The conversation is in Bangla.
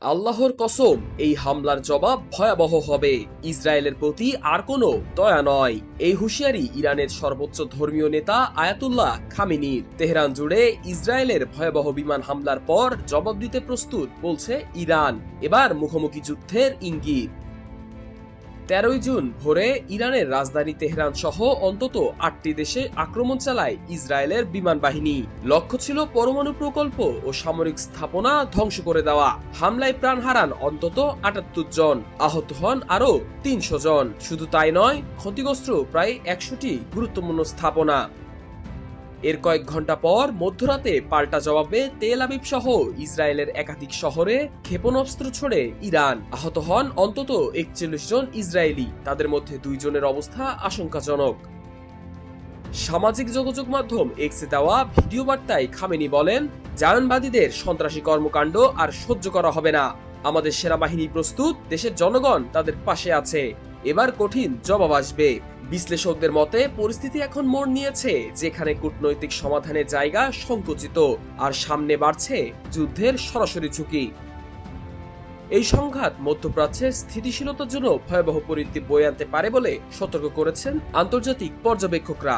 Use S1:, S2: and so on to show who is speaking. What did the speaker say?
S1: আল্লাহর কসম, এই হামলার জবাব ভয়াবহ হবে। ইসরায়েলের প্রতি আর কোনো দয়া নয়। এই হুঁশিয়ারি ইরানের সর্বোচ্চ ধর্মীয় নেতা আয়াতুল্লাহ খামিনির। তেহরান জুড়ে ইসরায়েলের ভয়াবহ বিমান হামলার পর জবাব দিতে প্রস্তুত বলছে ইরান। এবার মুখোমুখি যুদ্ধের ইঙ্গিত। তেরোই জুন ভোরে ইরানের রাজধানী তেহরান সহ অন্তত আটটি দেশে আক্রমণ চালায় ইসরায়েলের বিমান বাহিনী। লক্ষ্য ছিল পরমাণু প্রকল্প ও সামরিক স্থাপনা ধ্বংস করে দেওয়া। হামলায় প্রাণ হারান অন্তত আটাত্তর জন, আহত হন আরও তিনশো জন। শুধু তাই নয়, ক্ষতিগ্রস্ত প্রায় একশোটি গুরুত্বপূর্ণ স্থাপনা। এর কয়েক ঘণ্টা পর মধ্যরাতে পাল্টা জবাবে তেল আবিব সহ ইসরায়েলের একাধিক শহরে ক্ষেপণাস্ত্র ছড়ে ইরান। আহত হন অন্তত একচল্লিশ জন ইসরায়েলি। তাদের মধ্যে দুইজনের অবস্থা আশঙ্কাজনক। সামাজিক যোগাযোগ মাধ্যম এক্সে দেওয়া ভিডিও বার্তায় খামেনি বলেন জায়নবাদীদের সন্ত্রাসী কর্মকাণ্ড আর সহ্য করা হবে না। আমাদের সেনাবাহিনী প্রস্তুত, দেশের জনগণ তাদের পাশে আছে। এবার কঠিন জবাব আসবে। বিশ্লেষকদের মতে, পরিস্থিতি এখন মোড় নিয়েছে, যেখানে কূটনৈতিক সমাধানের জায়গা সংকুচিত, আর সামনে বাড়ছে যুদ্ধের সরাসরি ঝুঁকি। এই সংঘাত মধ্যপ্রাচ্যের স্থিতিশীলতার জন্য ভয়াবহ পরিণতি বয়ে আনতে পারে বলে সতর্ক করেছেন আন্তর্জাতিক পর্যবেক্ষকরা।